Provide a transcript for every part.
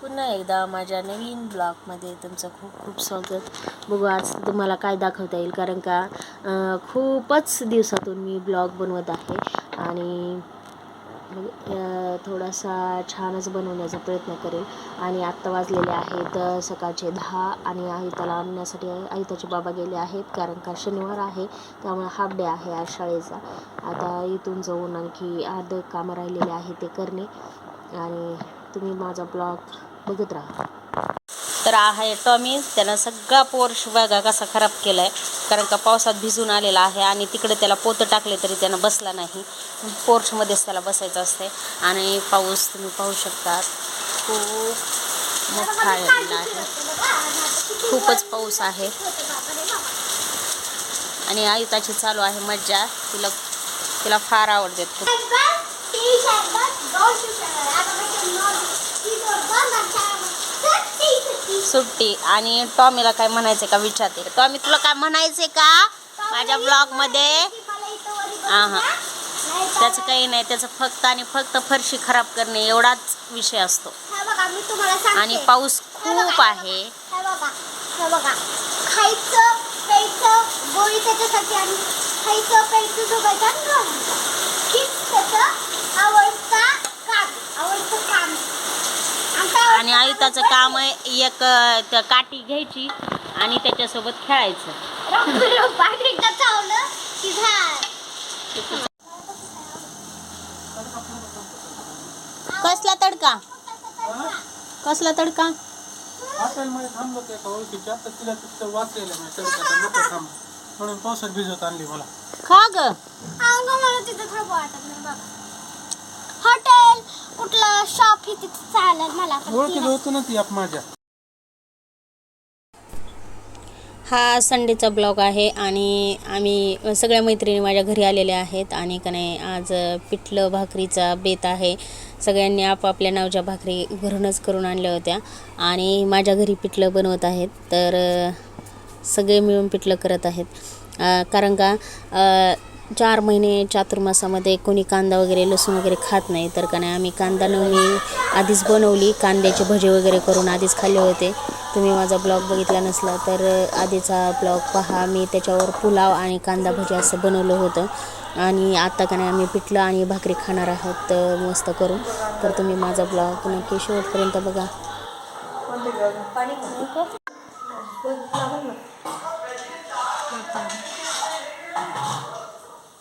पुन्हा एकदा माझ्या नवीन ब्लॉगमध्ये तुमचं खूप खूप स्वागत. बघू आज तुम्हाला काय दाखवता येईल कारण का खूपच दिवसातून मी ब्लॉग बनवत आहे. आणि म्हणजे, थोडासा छानच बनवण्याचा प्रयत्न करेल. आणि आत्ता वाजलेले आहेत सकाळचे दहा आणि आहिताला आणण्यासाठी आहिताचे बाबा गेले आहेत कारण का शनिवार आहे त्यामुळे हाफ डे आहे आज शाळेचा. आता इथून जाऊन आणखी अर्ध कामं राहिलेले आहे ते करणे. आणि तुम्ही माझा ब्लॉग बघत राहा. तर आहे टॉमी. त्यानं सगळा पोर्श बघा कसा खराब केला आहे कारण का पावसात भिजून आलेला आहे आणि तिकडे त्याला पोतं टाकले तरी त्यानं बसला नाही. पोर्चमध्येच त्याला बसायचं असते. आणि पाऊस तुम्ही पाहू शकता खूप मोठा आलेला आहे. खूपच पाऊस आहे. आणि आयुताची चालू आहे मज्जा. तिला तिला फार आवडते. खूप सुट्टी. आणि टॉमीला काय म्हणायचं का विचारते. टॉमी तुला काय म्हणायचे का? माझ्या ब्लॉगमध्ये हा त्याचं काही नाही. त्याचं फक्त आणि फक्त फरशी खराब करणे एवढाच विषय असतो. आणि पाऊस खूप आहे. त्याच्यासाठी आणि खायचं प्यायचं झोपायचं आणि राहायचं. हीच त्याचं आवडता काम आवडतं काम आमचं आवडतं आणि आयुताचं काम आहे एक त्या काठी घ्यायची आणि त्याच्यासोबत खेळायचं. कसला तडका? कसला तडका? हॉटेलमध्ये थांबलो ते एका ओळखीच्या तर तिला तिथं वाचलेलं नाही तडका नको थांब. म्हणून पावसात भिजवत आणली मला. खा ग. अगं मला तिथं थांबू वाटत नाही बाबा हॉटेल कुठलं शॉप हे तिथं चालेल मला पण ओळखीचं तिला- होतं ना ती आप माझ्या. हा संडेचा ब्लॉग आहे आणि आम्ही सगळ्या मैत्रिणी माझ्या घरी आलेल्या आहेत आणि का नाही आज पिठलं भाकरीचा बेत आहे. सगळ्यांनी आपापल्या नावच्या भाकरी घरूनच करून आणल्या होत्या आणि माझ्या घरी पिठलं बनवत आहेत. तर अ, सगळे मिळून पिठलं करत आहेत. अ, कारण का अ, चार महिने चातुर्मासामध्ये कोणी कांदा वगैरे लसूण वगैरे खात नाही तर का नाही आम्ही कांदा नवमी आधीच बनवली कांद्याचे भजे वगैरे करून आधीच खाल्ले होते. तुम्ही माझा ब्लॉग बघितला नसला तर आधीचा ब्लॉग पहा. मी त्याच्यावर पुलाव आणि कांदा भजी असं बनवलं होतं. आणि आत्ता का नाही आम्ही पिठलं आणि भाकरी खाणार आहोत मस्त करून. तर तुम्ही माझा ब्लॉग नक्की शेवटपर्यंत बघा.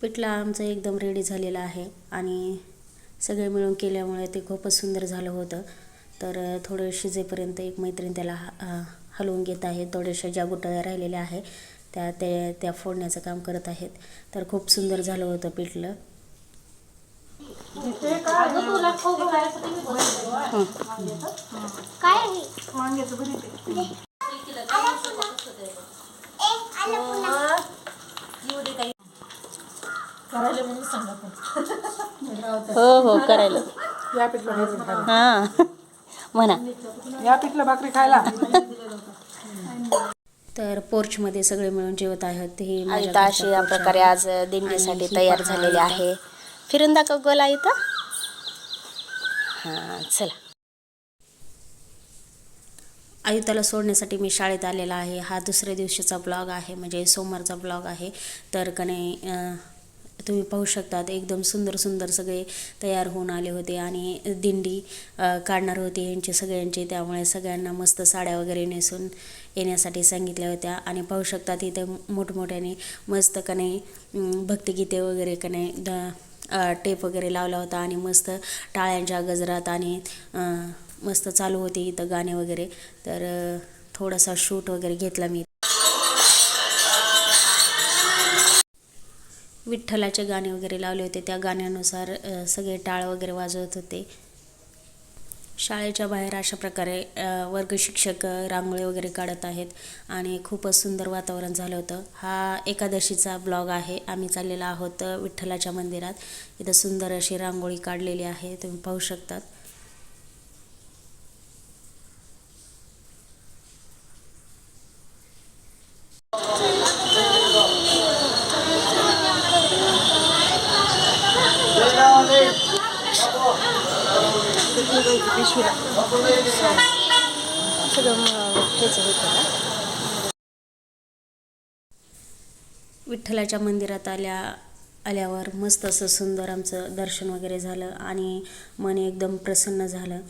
पिठला आमचं एकदम रेडी झालेलं आहे. आणि सगळे मिळून केल्यामुळे ते खूपच सुंदर झालं होतं. तर थोडं शिजेपर्यंत एक मैत्रीण त्याला ह- हलवून घेत आहे. थोड्याशा ज्या गुटळ्या राहिलेल्या आहे त्या ते त्या फोडण्याचं काम करत आहेत. तर खूप सुंदर झालं होतं पिठलं काय करायला म्हणून सांगा. हो हो करायला. या पिठलं भाकरी खायला. हां. म्हणा. या पिठलं भाकरी खायला. तर पोर्चमध्ये सगळे मिळून जेवत आहेत. हे अशी या प्रकारे. आज दिंडीसाठी तयार झालेली. आहे. फिरून दाखव गोल आयुता हां चला. आयुताला सोडण्यासाठी मी शाळेत आलेला आहे. हा दुसऱ्या दिवशीचा ब्लॉग आहे. म्हणजे सोमवारचा ब्लॉग आहे. तर कने तुम्ही पाहू शकतात एकदम सुंदर सुंदर सगळे तयार होऊन आले होते आणि दिंडी काढणार होती यांचे सगळ्यांचे. त्यामुळे सगळ्यांना मस्त साड्या वगैरे नेसून येण्यासाठी सांगितल्या होत्या. आणि पाहू शकतात इथं मोठमोठ्याने मस्त कने भक्तिगीते वगैरे कने द टेप वगैरे लावला होता. आणि मस्त टाळ्यांच्या गजरात आणि मस्त चालू होते इथं गाणे वगैरे. तर थोडासा शूट वगैरे घेतला मी. विठ्ठलाचे गाणे वगैरे लावले होते. त्या गाण्यानुसार सगळे टाळ वगैरे वाजवत होते. शाळेच्या बाहेर अशा प्रकारे वर्ग शिक्षक रांगोळी वगैरे काढत आहेत. आणि खूपच सुंदर वातावरण झालं होतं. हा एकादशीचा ब्लॉग आहे. आम्ही चाललेलो आहोत विठ्ठलाच्या मंदिरात. इथं सुंदर अशी रांगोळी काढलेली आहे. तुम्ही पाहू शकतात. विठ्ठलाच्या मंदिरात आल्या आल्यावर मस्त असं सुंदर आमचं दर्शन वगैरे झालं आणि मन एकदम प्रसन्न झालं.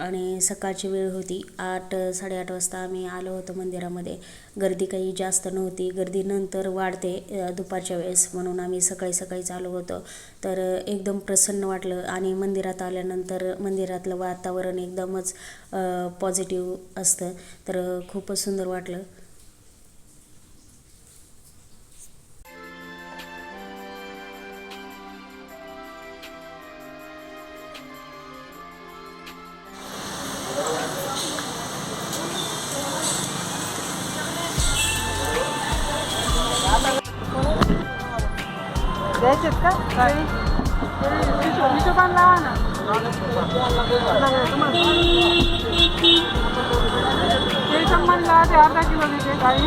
आणि सकाळची वेळ होती. आठ साडेआठ वाजता आम्ही आलो होतो मंदिरामध्ये. गर्दी काही जास्त नव्हती. गर्दी नंतर वाढते दुपारच्या वेळेस म्हणून आम्ही सकाळी सकाळीच आलो होतो. तर एकदम प्रसन्न वाटलं आणि मंदिरात आल्यानंतर मंदिरातलं वातावरण एकदमच पॉझिटिव्ह असतं. तर खूपच सुंदर वाटलं. द्यायचेत का काही हिशोबान लावा ना ते संबंधला ते अर्धा किलो देते काही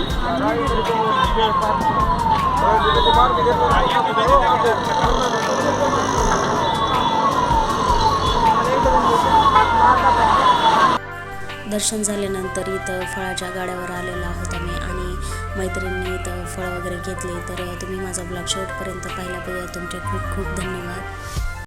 दर्शन झाल्यानंतर इथं फळाच्या गाड्यावर आलेलो आहोत आम्ही आणि मैत्रिणींनी इथं फळं वगैरे घेतले. तर तुम्ही माझा ब्लॉग शेवटपर्यंत पाहिला. पाहिजे तुमचे खूप खूप धन्यवाद.